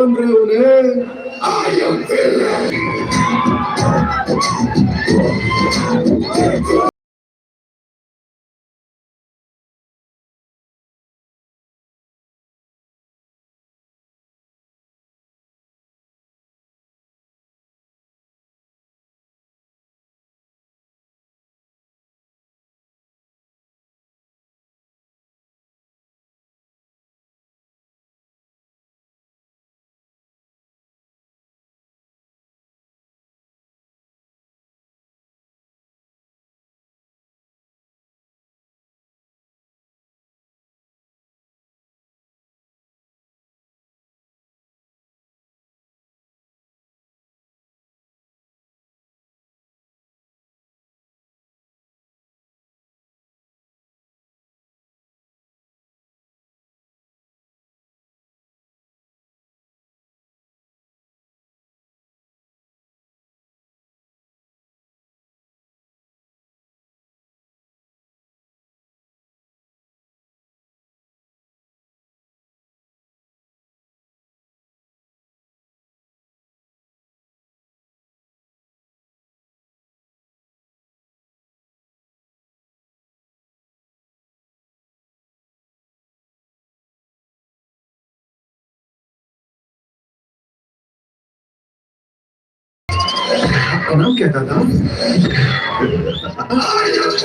ಯಾವನ್ರಿ ಅವನೇ Anam quer cadar? Ai, Deus!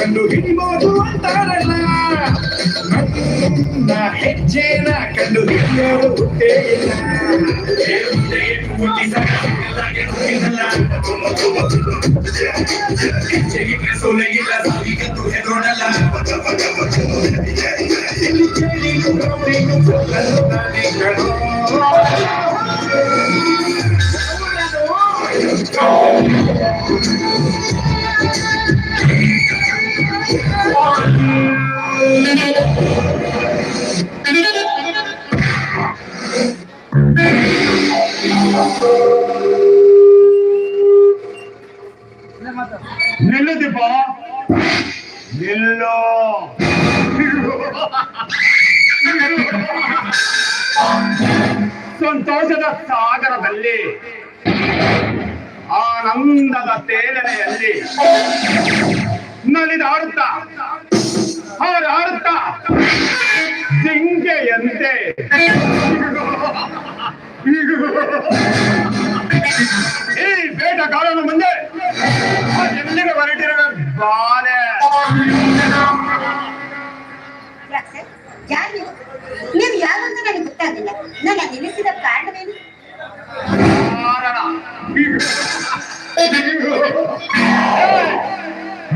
ಕಂಡು ಹಿಡಿಬೋದು ಅಂತಾರಲ್ಲ ನನ್ನ ಹೆಜ್ಜೆನ ಕಂಡು ಹಿಡಿಯೋರು ಹುಟ್ಟೇ ಇಲ್ಲ ಸೋಲೆಗಿಲ್ಲ ಸಾವಿಗಂತೂ ಹೆದರೋಣಲ್ಲ ಇಲ್ಲಿ ಸಂತೋಷದ ಸಾಗರದಲ್ಲಿ ಆನಂದದ ತೇಲನೆಯಲ್ಲಿ ನಲಿದಾಡುತ್ತಾ ಹಾರಾಡುತ್ತಾ ಜಿಂಕೆಯಂತೆ ಈ ಬೇಟಗಾರನ ಮುಂದೆ ಎಲ್ಲಿಗೆ ಹೊರಟಿರುವ ಬಾಲೆ ಸರ್? ಯಾರು? ನೀವು ನೀವು ಯಾರು ಅಂತ ನನಗೆ ಗೊತ್ತಾಗಿಲ್ಲ. ನನ್ನ ನಿಲ್ಲಿಸಿದ ಕಾರಣವೇನು? ಕಾರಣ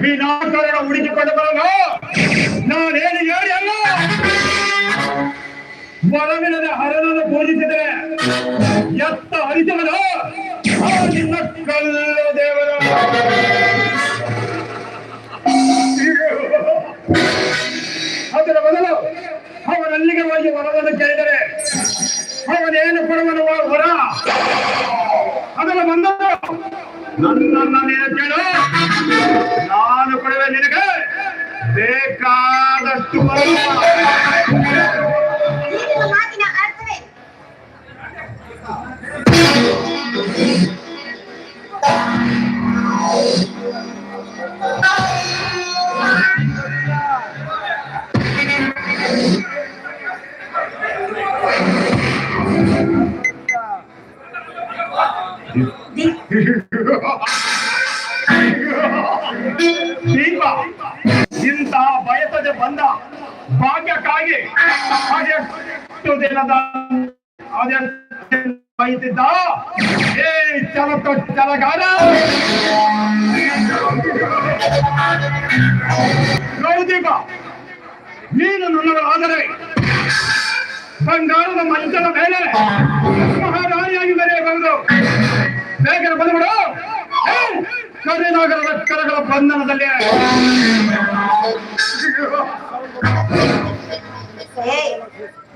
ವಿನಾಕಾರಣ ಹುಡುಕಿಕೊಂಡು ಬರಲು ನಾನೇನು ಹೇಳಿ ಅಲ್ಲ? ಒಲವಿನದ ಹರನನ್ನು ಪೂಜಿಸಿದರೆ ಎತ್ತ ಹರಿಸುವನು ಆ ನಿನ್ನ ಕಲ್ಲು ದೇವರು ಅವನಲ್ಲಿಗೆ ಹೋಗಿ ವರವನ್ನು ಕೇಳಿದರೆ, ಅವನೇನು ಕೊಡುವನು ವರ? ಅದರ ಬಂದರು ನನ್ನನ್ನ ನೀನು ಕೇಳು. ನಾನು ಕೊಡುವೆ ನಿನಗೆ ಬೇಕಾದಷ್ಟು ಬಂಗಾರದ ಮಂಚದ ಮೇಲೆ ಮಹಾರಾಣಿಯಾಗಿ ಮೆರೆಯಬಹುದು ಬೇಗ ಬಂದ್ಬಿಡು? ಕರಿನಾಗರದ ಕರಗಳ ಬಂಧನದಲ್ಲಿ.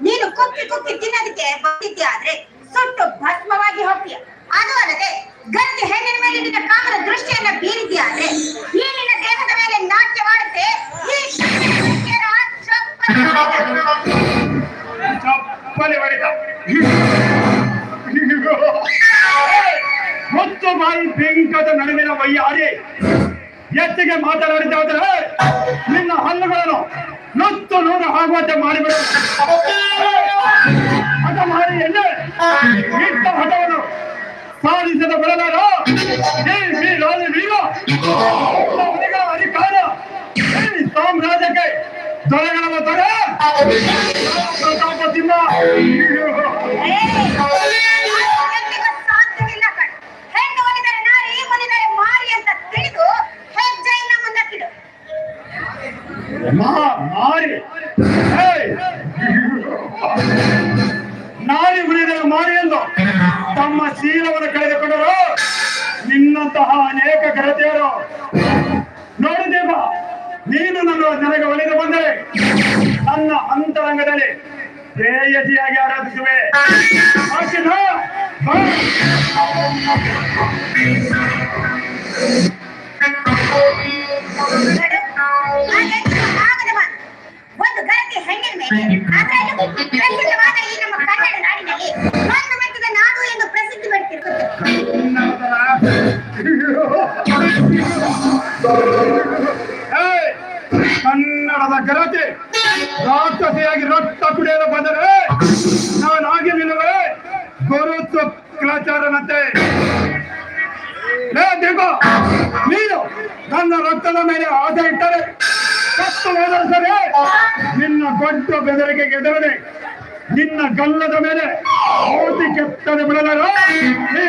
ನೀನು ಕುಪ್ಪಿ ಕುಪ್ಪಿ ತಿನ್ನೋದಕ್ಕೆ ಬಂದಿದ್ದೆ ಆದ್ರೆ ಸುಟ್ಟು ಭಸ್ಮವಾಗಿ ಹೋಗ್ತೀಯ. ಅದು ಅಲ್ಲದೆ ಗಂಡು ಹೆಣ್ಣಿನ ಮೇಲೆ ನಿನ್ನ ಕಾಮನ ದೃಷ್ಟಿಯನ್ನ ಬೀರಿದ್ಯಾ ಆದ್ರೆ ನಿನ್ನ ದೇಹದ ಮೇಲೆ ನಾಟ್ಯವಾಡುತ್ತೆ ಈ ಚಪ್ಪಲಿ ಮತ್ತು ಬಾಯಿ ಬೆಂಕದ ನಡುವಿನ ವಯ್ಯಾರಿ. ಎತ್ತಿಗೆ ಮಾತನಾಡಿದ್ದಾದರೆ ನಿನ್ನ ಹಲ್ಲುಗಳನ್ನು ನೊತ್ತು ನೂರು ಆಗುವಂತೆ ಮಾಡಿಬಿಡು. ಮಾಡಿ ಹಠವನ್ನು ಸಾಧಿಸದ ಬೆಳೆದಾರ ಅಧಿಕಾರ. ಸಾಮ್ರಾಜ್ಯಕ್ಕೆ ದೊರೆಗಳ ದೊರೆ. ಒಲಿದರೆ ಮಾರಿ! ನಾರಿ ಮಾರಿ ಎಂದು ತಮ್ಮ ಶೀಲವನ್ನು ಕಳೆದುಕೊಂಡರು. ನಿನ್ನಂತಹ ಅನೇಕ ಗೆಳತಿಯರು. ನೋಡಿದೇವ ನೀನು ನನ್ನ ನನಗೆ ಅಂತರಂಗದಲ್ಲಿ ಶ್ರೇಯಸಿಯಾಗಿ ಆರಾಧಿಸುವೆ. ಒಂದು ಗರತಿ ಹೆಣ್ಣಿನ ಮೇಲೆ. ಅದರಲ್ಲೂ ಪ್ರಸಿದ್ಧವಾದ ಈ ನಮ್ಮ ಕನ್ನಡ ನಾಡಿನಲ್ಲಿ ಒಂದು ಮಟ್ಟದ ನಾಡು ಎಂದು ಪ್ರಸಿದ್ಧಿ ಪಡೆದಿರುತ್ತದೆ. ಏಯ್! ಕನ್ನಡದ ಗಲತೆ ರಾಕ್ಷಸಿಯಾಗಿ ರಕ್ತ ಕುಡಿಯಲು ಬಂದರೆ ನಾನಾಗಿ ನಿಲ್ಲುವೆ. ಗುರುತ್ವ ಶುಕ್ರಾಚಾರ್ಯನಂತೆ ಲೇ ದೇವ ನೀನು ನನ್ನ ರಕ್ತದ ಮೇಲೆ ಆಸೆ ಇಟ್ಟರೆ ಸರಿ ನಿನ್ನ ದೊಡ್ಡ ಬೆದರಿಕೆ ಎದುರದೆ ನಿನ್ನ ಗಲ್ಲದ ಮೇಲೆ ಓದಿ ಕೆತ್ತನೆ ಬಿಡಲಾರ? ನೀ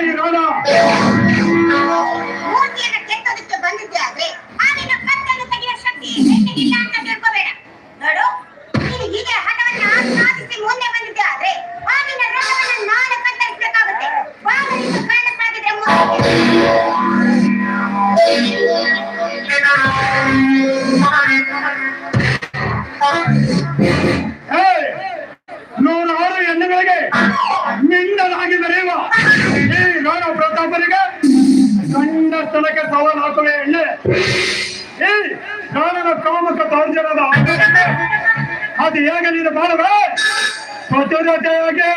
ಬಂದಿದ್ದೆ ನೋಡು. ನೀನು ಹೀಗೆ ಹಠವನ್ನ ಸಾಧಿಸಿ ಮುಂದೆ ಬಂದಿದ್ದೆ ಆದ್ರೆ ಆ ನಿನ್ನ ರಥವನ್ನ ನಾನು ಕತ್ತರಿಸಬೇಕಾಗುತ್ತೆ. ಬಾಗಿಲಿಂದ ಕಣ್ಣು ಸಾಗಿದ್ರೆ ಮುಂದೆ ಏಯ್! ನೂರಾರು ಹೆಣ್ಣುಗಳಿಗೆ ಪ್ರತಾಪರಿಗೆ ಸಣ್ಣ ಸ್ಥಳಕ್ಕೆ ಸವಾಲು ಹಾಕುವ ಎಣ್ಣೆ ಕಾಮಕ ದೌರ್ಜನ್ಯದ ಆಟಕ್ಕೆ ಅದು ಹೇಗೆ ನೀನು ಬಾಳವೆ ಪ್ರಚೋದತೆಯಾಗಿ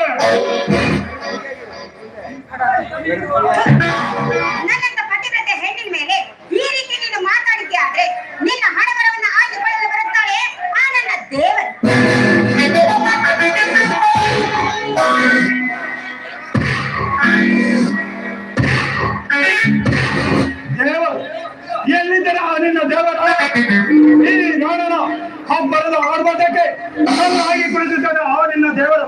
ನನ್ನಂತ ಹಬ್ಬರದ ಆರ್ಭಟಕ್ಕೆ ಆಗಿ ಕುಳಿತಿದ್ದಾನೆ ಆ ನಿನ್ನ ದೇವರು.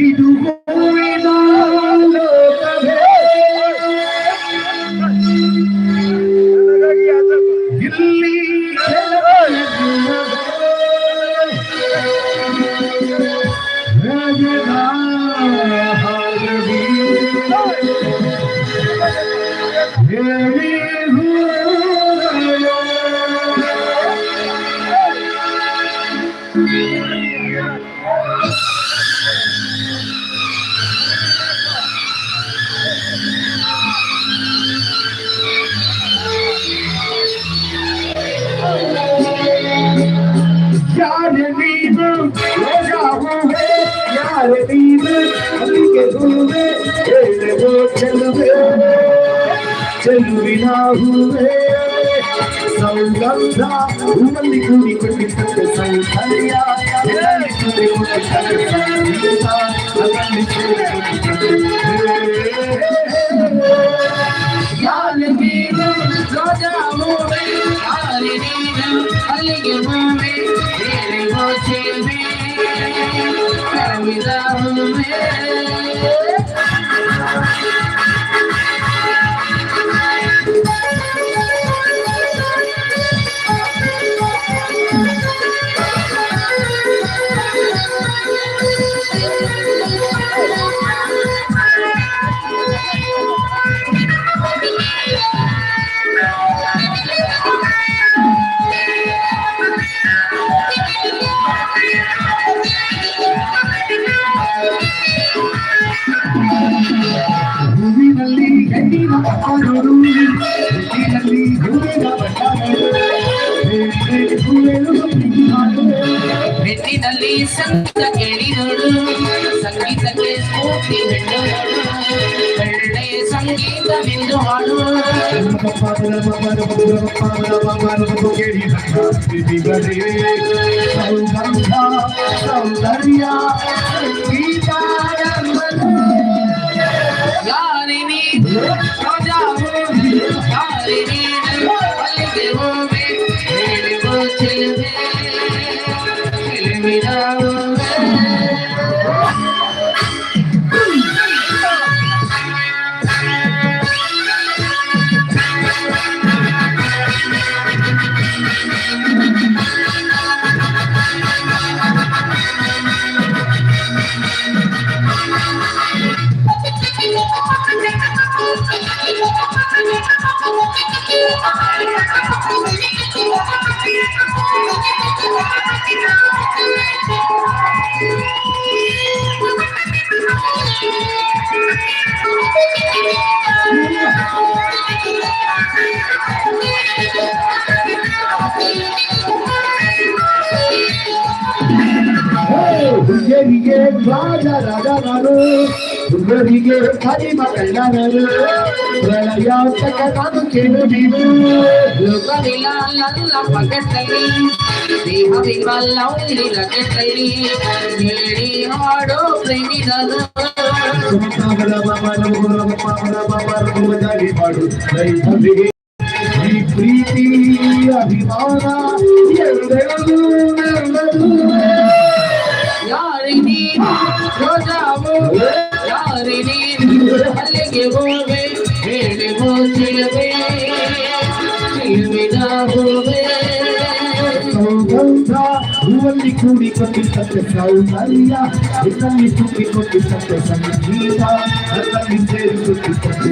ಇದು ಹೂವಿನ प्यार दीवे के घूमे वो चलवे चल बिना हुए। सौगंधा उमली कुड़ी कुड़ी तक संखलिया उमली कुड़ी कुड़ी तक संखलिया उमली कुड़ी कुड़ी तक यार बीवे रोजा मुवे without me. ಸೌಂದರ್ಯ ಸಂಗೀತಾರಂಭ ಯಾರಿ Thank you. ಹುಡುಗರಿಗೆ ಕಡಿಮ ಕಳ್ಳನರು ಪ್ರಳಯ ತಕ ನಾನು ಕೇಳು ನೀನು ಲೋಕವಿಲ್ಲ ನನ್ನ ಪಕ್ಕದಲ್ಲಿ ದೇಹವಿಲ್ಲ ಉಳ್ಳಿದ ಕೆಟ್ಟಲ್ಲಿ ಹೇಳಿ ಹಾಡೋ ಪ್ರೇಮಿದರು ಈ ಪ್ರೀತಿ ಅಭಿಮಾನ ಎಲ್ಲೆಲ್ಲೂ ಎಲ್ಲೆಲ್ಲೂ ಯಾರಿ ನೀನು ರೋಜಾವು ಯಾರಿ ನೀನು ಅಲ್ಲಿಗೆ ಹೋವೆ ಹೇಳುವ ಚೆಲುವೆ ಚೆಲುವಿನ ಹೂವೆ ಸೌಗಂಧ ಹೂವಲ್ಲಿ ಕೂಡಿಕೊಂಡಿದ್ದಂತೆ ಸೌಂದರ್ಯ ಇದರಲ್ಲಿ ತುಂಬಿಕೊಂಡಿದ್ದಂತೆ ಸಂಗೀತ ಅದರಲ್ಲಿ ಸೇರಿಕೊಂಡಿದ್ದಂತೆ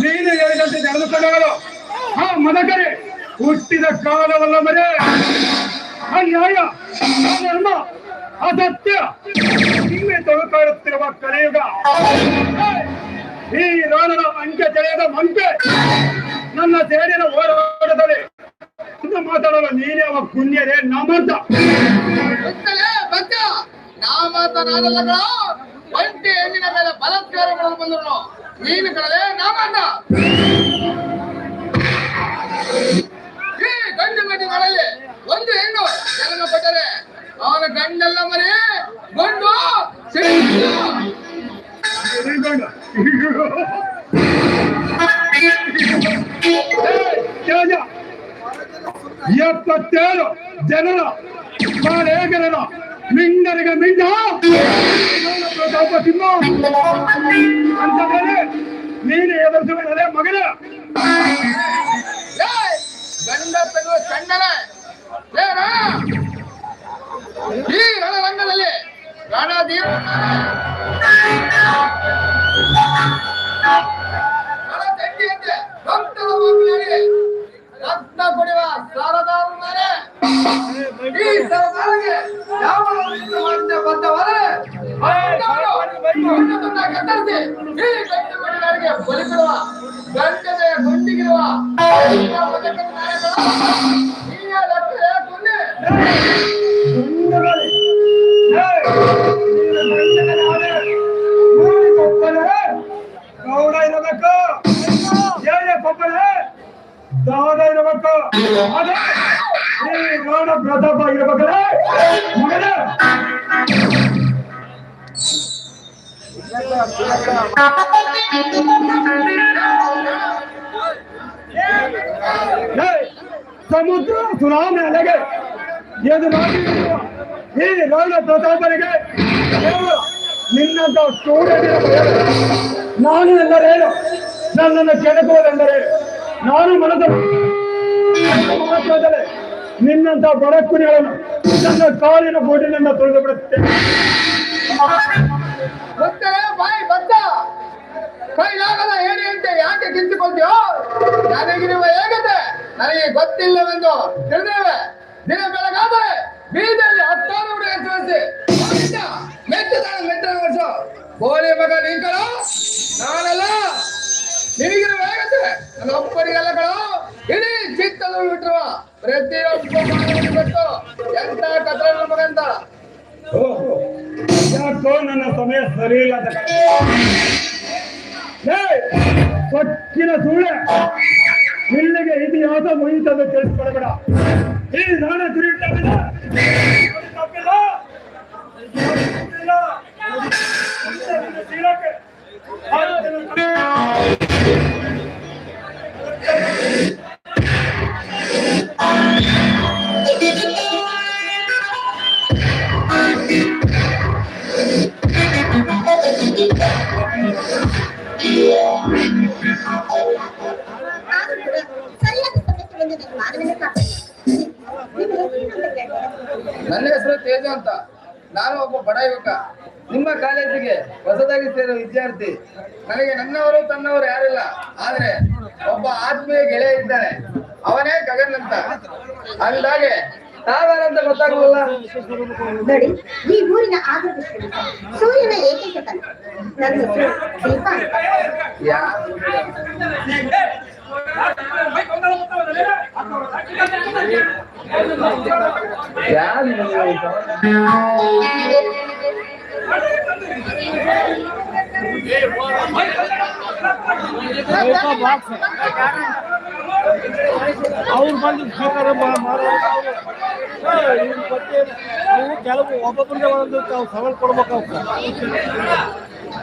ನೀನು ಹೇಳಿದಂತೆ ನಡೆದುಕೊಂಡವಳು ಹಾ, ಮದಕರಿ, ಹುಟ್ಟಿದ ಕಾಲವಲ್ಲ ಮರೆ. ಅನ್ಯಾಯ ಧರ್ಮ ಅಸತ್ಯ. ನಿಮ್ಮೆ ತೊಳಕಾಡುತ್ತಿರುವ ಕಲಿಯುಗ. ಈ ರಾಣನ ಅಂಕೆ ತೆರೆಯದ ಮಂಕೆ ನನ್ನ ಸೇರಿನ ಹೋರಾಟದಲ್ಲಿ ಮಾತಾಡಲು ನೀನೇ ಅವ ಪುಣ್ಯರೇ ನಮ್ಮಂತ ನಾ ಮಾತನಾಡಲ್ಲ ಒಂಟಿ ಹೆಣ್ಣಿನ ಮೇಲೆ ಬಲತ್ಕಾರ ಮಾಡಲು ಬಂದರು ನೀನು ಕಡಲೆ ನಾಮಣ್ಣ ಈ ಗಂಡು ಗಂಡಿಗಳಲ್ಲಿ ಒಂದು ಹೆಣ್ಣು, ಜನ್ಮ ಕೊಟ್ಟರೆ ಅವನ ಗಂಡೆಲ್ಲ ಮನೆ, ಗಂಡು ಎಪ್ಪತ್ತೇಳು ಜನರ ಕಾಲೇಗರನ ಮಿಂಡರಿಗೆ ಮಿಂಡ ಪ್ರತಾಪ ಸಿಂಹ ಅಂತ ಮೇಲೆ ನೀನು ಎದುರಿಸುವೇ ಮಗನ ಏಯ್, ಗಂಡ ತೆಗೆಯುವ ಚಂಡನ ಏ ರಣ ಈ ರಣರಂಗದಲ್ಲಿ ರಣದೀಪ ರಣಚಂಡಿಯಂತೆ ಭಕ್ತರ ಬಾಗಿಲಿಗೆ ರಕ್ತ ಕುಡಿಯುವ ಸರದಾರ ಮೇಲೆ ಈ ಸರದಾರಿಗೆ ಯಾವ ಮಾಡಿದ್ದೆ ಬಂದವರೇ ಕತ್ತರಿಸಿ ಈ ಗಂಡು ಮನೆಗಳಿಗೆ ಗುಂಡಿಗಿರುವ ನೀನೇ ಲಕ್ಷ ಕೊಂದೆ ಗೌಡ ಇರಬೇಕು. ಏನೇ ಕೊಪ್ಪಳೆ ಇರಬೇಕು. ಈ ಗೌಡ ಪ್ರತಾಪ ಇರಬೇಕಲ್ಲ ಮಗನೇ ಸಮುದ್ರ ಸುನಾಮಿ ಅಲೆಗೆ ಎದುರಾಗಿರುವ ಈ ಗೌಡ ಪ್ರತಾಪನಿಗೆ ನಿನ್ನಂತ ಸ್ಟೂಡೆಂಟ್ ನಾನು ಎಂದರೇನು ನನ್ನನ್ನು ಕೆಣಕುವುದೆಂದರೇನು ನಾನು ಮನದ ಮಹತ್ವದಲ್ಲಿ ನಿನ್ನಂತ ಬಡಕುನಿಗಳನ್ನು ನನ್ನ ಕಾಲಿನ ಬೋಟಿನಿಂದ ತೊಳೆದು ಬಿಡುತ್ತೇನೆ ಬಾಯಿ ಬದ್ದ ಕೈಲಾಗದ ಹೇಳಿ ಅಂತ ಯಾಕೆ ಕಿಂಚಿಕೊಳ್ತೀಯೋ ನನಗಿರುವ ಹೇಗತೆ ನನಗೆ ಗೊತ್ತಿಲ್ಲವೆಂದು ತಿಳಿದೇವೆ. ದಿನ ಬೆಳಗಾದರೆ ಬೀದಿಯಲ್ಲಿ ಹತ್ತಾರು ಹುಡುಗ ಮೆಚ್ಚುತ್ತಾನೆ ಮೆಚ್ಚನ ವರ್ಷ ಮಗ ನೀನ್ ಕಳ ನಾನಲ್ಲ ನಿನಗಿರುವ ಹೇಗತೆ ನನ್ನ ಒಬ್ಬರಿಗೆಲ್ಲ ಕಳ ಇಡೀ ಚಿತ್ತಲು ಬಿಟ್ಟಿರುವ ಪ್ರತಿಯೊಬ್ಬ ಗೊತ್ತು ಎಂತ ಕತ್ರ ಮಗ ಯಾಕೋ ನನ್ನ ಸಮಯ ಸರಿ ಇಲ್ಲ ಕೊಚ್ಚಿನ ಸುಳ್ಳೆ ಇಲ್ಲಿಗೆ ಇತಿಹಾಸ ಮುಗಿತಂದು ತಿಳಿಸ್ಕೊಡಬೇಡ. ಈ ನಾಣ ಗುರಿ ತಪ್ಪಿಲ್ಲ. ನಿನ್ನ ಹೆಸರು ತೇಜ ಅಂತ. ನಾನು ಒಬ್ಬ ಬಡ ಯುವಕ. ನಿಮ್ಮ ಕಾಲೇಜಿಗೆ ಹೊಸದಾಗಿ ಸೇರೋ ವಿದ್ಯಾರ್ಥಿ. ನನಗೆ ನನ್ನವರು ತನ್ನವರು ಯಾರಿಲ್ಲ ಆದ್ರೆ ಒಬ್ಬ ಆತ್ಮೀಯ ಗೆಳೆಯ ಇದ್ದಾನೆ. ಅವನೇ ಗಗನ್ ಅಂತ. ಅಂದಾಗೆ ತಾವಾರಂತ ಗೊತ್ತಾಗಲ್ಲ ಈ ಊರಿನ ಸೂರ್ಯನ ಏಕೈಕ ಅವ್ರು ಬಂದು ಬೇಕಾದ್ರೆ ಬಗ್ಗೆ ಕೆಲವು ಒಬ್ಬೊಬ್ಬರಿಗೆ ಒಂದೊಂದು ಸವಾಲು ಕೊಡ್ಬೇಕಾಗ್ತದೆ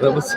Vamos.